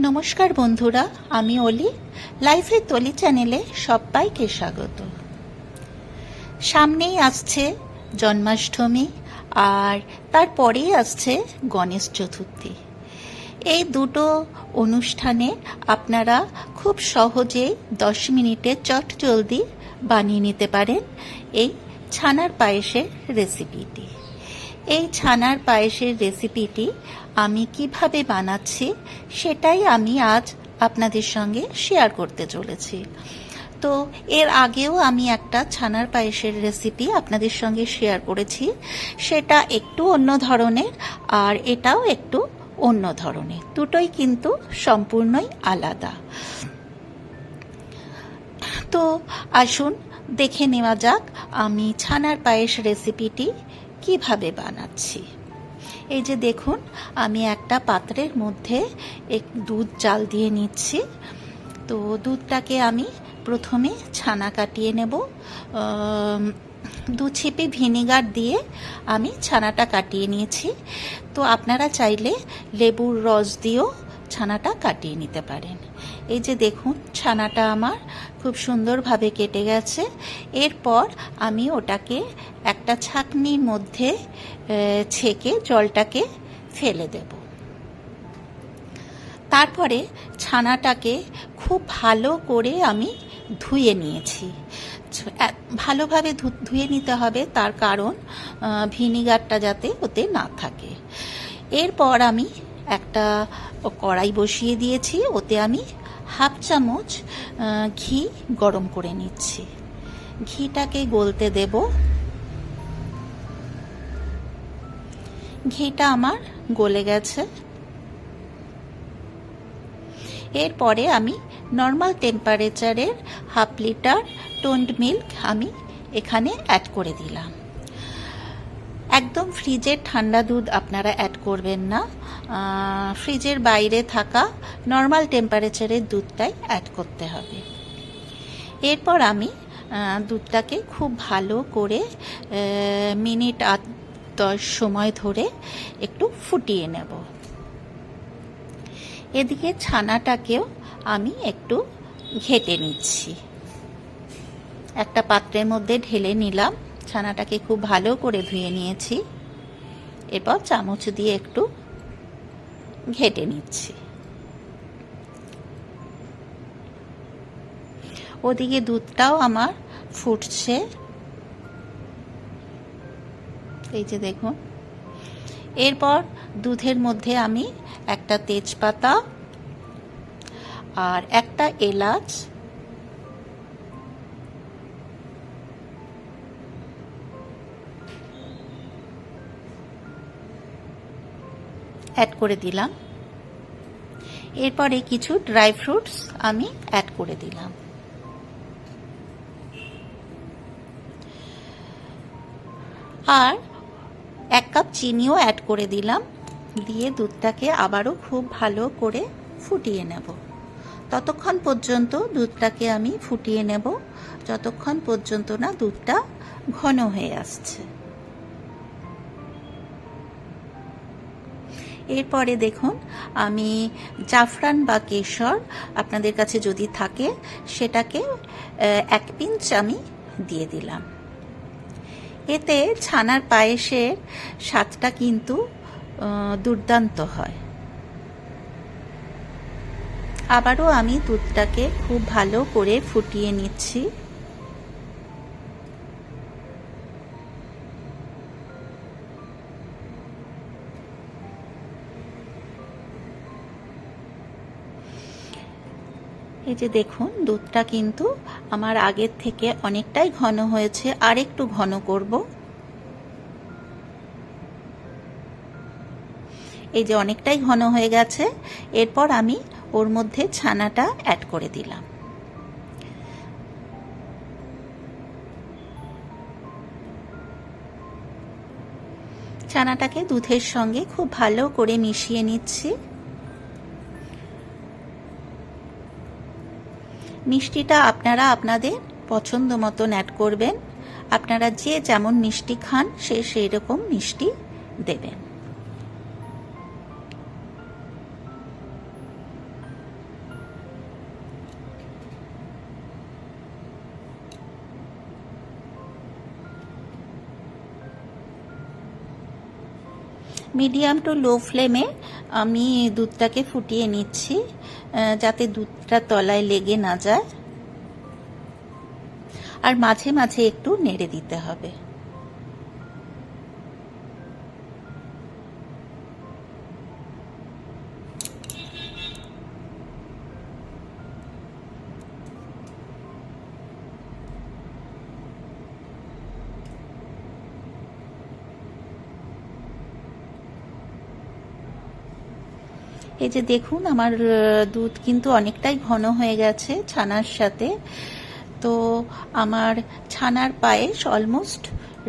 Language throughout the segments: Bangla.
নমস্কার বন্ধুরা, আমি অলি। লাইফের তলি চ্যানেলে সবাইকে স্বাগত। সামনেই আসছে জন্মাষ্টমী আর তারপরেই আসছে গণেশ চতুর্থী। এই দুটো অনুষ্ঠানে আপনারা খুব সহজেই দশ মিনিটে চট জলদি বানিয়ে নিতে পারেন এই ছানার পায়েসের রেসিপিটি এই ছানার পায়েসের রেসিপিটি আমি কীভাবে বানাচ্ছি সেটাই আমি আজ আপনাদের সঙ্গে শেয়ার করতে চলেছি। তো এর আগেও আমি একটা ছানার পায়েসের রেসিপি আপনাদের সঙ্গে শেয়ার করেছি। সেটা একটু অন্য ধরনের আর এটাও একটু অন্য ধরনের। দুটোই কিন্তু সম্পূর্ণই আলাদা। তো আসুন দেখে নেওয়া যাক আমি ছানার পায়েস রেসিপিটি কীভাবে বানাচ্ছি? এই যে দেখুন, আমি একটা পাত্রের মধ্যে এক দুধ জাল দিয়ে নিচ্ছি। তো দুধটাকে আমি প্রথমে ছানা কাটিয়ে নেব। দু ছিপি ভিনিগার দিয়ে আমি ছানাটা কাটিয়ে নিয়েছি। তো আপনারা চাইলে লেবুর রস দিয়েও ছানাটা কাটিয়ে নিতে পারেন। এই যে দেখুন, ছানাটা আমার খুব সুন্দরভাবে কেটে গেছে। এরপর আমি ওটাকে একটা ছাকনির মধ্যে ছেঁকে জলটাকে ফেলে দেব। তারপরে ছানাটাকে খুব ভালো করে আমি ধুয়ে নিয়েছি। ভালোভাবে ধুয়ে নিতে হবে, তার কারণ ভিনিগারটা যাতে ওতে না থাকে। এরপর আমি একটা কড়াই বসিয়ে দিয়েছি। ওতে আমি হাফ চামচ ঘি গরম করে নিচ্ছি। ঘিটাকে গলতে দেব। ঘিটা আমার গলে গেছে। এরপরে আমি নর্মাল টেম্পারেচারের হাফ লিটার টোন্ড মিল্ক আমি এখানে অ্যাড করে দিলাম। একদম ফ্রিজের ঠান্ডা দুধ আপনারা অ্যাড করবেন না। ফ্রিজের বাইরে থাকা নর্মাল টেম্পারেচারের দুধটাই অ্যাড করতে হবে। এরপর আমি দুধটাকে খুব ভালো করে মিনিট আট দশ সময় ধরে একটু ফুটিয়ে নেব। এদিকে ছানাটাকেও আমি একটু ঘেটে নিচ্ছি। একটা পাত্রের মধ্যে ঢেলে নিলাম। ছানাটাকে খুব ভালো করে ধুয়ে নিয়েছি। এরপর চামচ দিয়ে একটু ঘেটে নিচ্ছি। ওদিকে দুধটাও আমার ফুটছে। এই যে দেখুন। এরপর দুধের মধ্যে আমি একটা তেজপাতা আর একটা এলাচ অ্যাড করে দিলাম। এরপরে কিছু ড্রাই ফ্রুটস আমি অ্যাড করে দিলাম। আর এক কাপ চিনিও অ্যাড করে দিলাম। দিয়ে দুধটাকে আবারও খুব ভালো করে ফুটিয়ে নেব। ততক্ষণ পর্যন্ত দুধটাকে আমি ফুটিয়ে নেব। যতক্ষণ পর্যন্ত না দুধটা ঘন হয়ে আসছে। এরপরে দেখুন, আমি জাফরান বা কেশর আপনাদের কাছে যদি থাকে, সেটাকে এক পিঞ্চ আমি দিয়ে দিলাম। এতে ছানার পায়েসের স্বাদটা কিন্তু দুর্দান্ত হয়। আবারও আমি দুধটাকে খুব ভালো করে ফুটিয়ে নিচ্ছি। এই যে দেখুন, দুধটা কিন্তু আমার আগের থেকে অনেকটাই ঘন হয়েছে, আর একটু ঘন করব। এই যে অনেকটাই ঘন হয়ে গেছে, এরপর আমি ওর মধ্যে ছানাটা অ্যাড করে দিলাম। ছানাটাকে দুধের সঙ্গে খুব ভালো করে মিশিয়ে নিচ্ছি। মিষ্টিটা আপনারা আপনাদের পছন্দ মতন অ্যাড করবেন। আপনারা যে যেমন মিষ্টি খান, সে সেই রকম মিষ্টি দেবেন। মিডিয়াম টু লো ফ্লেমে আমি দুধটাকে ফুটিয়ে নিচ্ছি যাতে দুধটা তলায় লেগে না যায়। আর মাঝে মাঝে একটু নেড়ে দিতে হবে। এই যে দেখুন, আমার দুধ কিন্তু অনেকটাই ঘন হয়ে গেছে ছানার সাথে। তো আমার ছানার পায়েস অলমোস্ট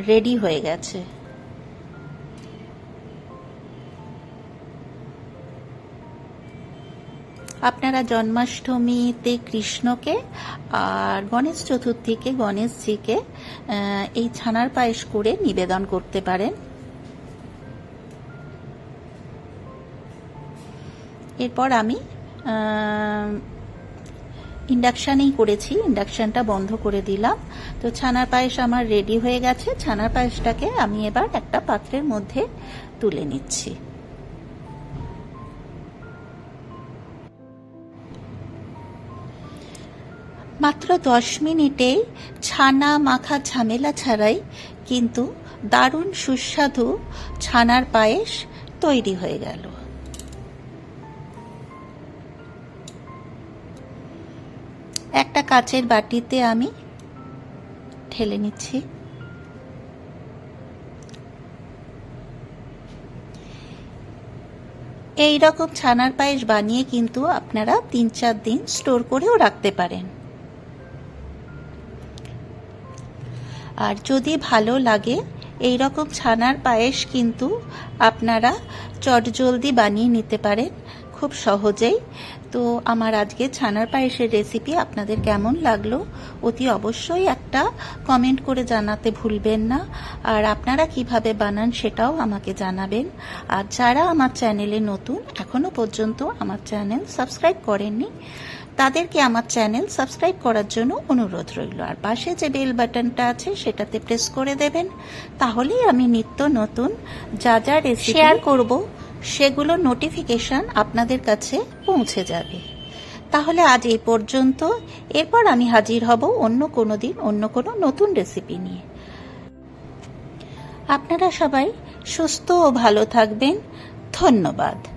রেডি হয়ে গেছে। আপনারা জন্মাষ্টমীতে কৃষ্ণকে আর গণেশ চতুর্থীকে, গণেশজিকে এই ছানার পায়েস করে নিবেদন করতে পারেন। এরপর আমি ইন্ডাকশানেই করেছি, ইন্ডাকশানটা বন্ধ করে দিলাম। তো ছানার পায়েস আমার রেডি হয়ে গেছে। ছানার পায়েসটাকে আমি এবার একটা পাত্রের মধ্যে তুলে নিচ্ছি। মাত্র দশ মিনিটেই ছানা মাখা ঝামেলা ছাড়াই কিন্তু দারুণ সুস্বাদু ছানার পায়েস তৈরি হয়ে গেল। একটা কাচের বাটিতে আমি ঢেলে নিচ্ছি। এই রকম ছানার পায়েস বানিয়ে কিন্তু আপনারা তিন চার দিন স্টোর করেও রাখতে পারেন। আর যদি ভালো লাগে এই রকম ছানার পায়েস কিন্তু আপনারা চটজলদি বানিয়ে নিতে পারেন। খুব সহজেই তো আমার আজকে ছানার পায়েসের রেসিপি আপনাদের কেমন লাগল অতি অবশ্যই একটা কমেন্ট করে জানাতে ভুলবেন না। আর আপনারা কীভাবে বানান সেটাও আমাকে জানাবেন। আর যারা আমার চ্যানেলে নতুন, এখনও পর্যন্ত আমার চ্যানেল সাবস্ক্রাইব করেননি, তাদেরকে আমার চ্যানেল সাবস্ক্রাইব করার জন্য অনুরোধ রইল। আর পাশে যে বেল বাটনটা আছে, সেটাতে প্রেস করে দেবেন। তাহলেই আমি নিত্য নতুন যা যা রেসিপি শেয়ার করব। সেগুলো নোটিফিকেশান আপনাদের কাছে পৌঁছে যাবে। তাহলে আজ এই পর্যন্ত। এরপর আমি হাজির হব অন্য কোনো দিন, অন্য কোনো নতুন রেসিপি নিয়ে। আপনারা সবাই সুস্থ ও ভালো থাকবেন। ধন্যবাদ।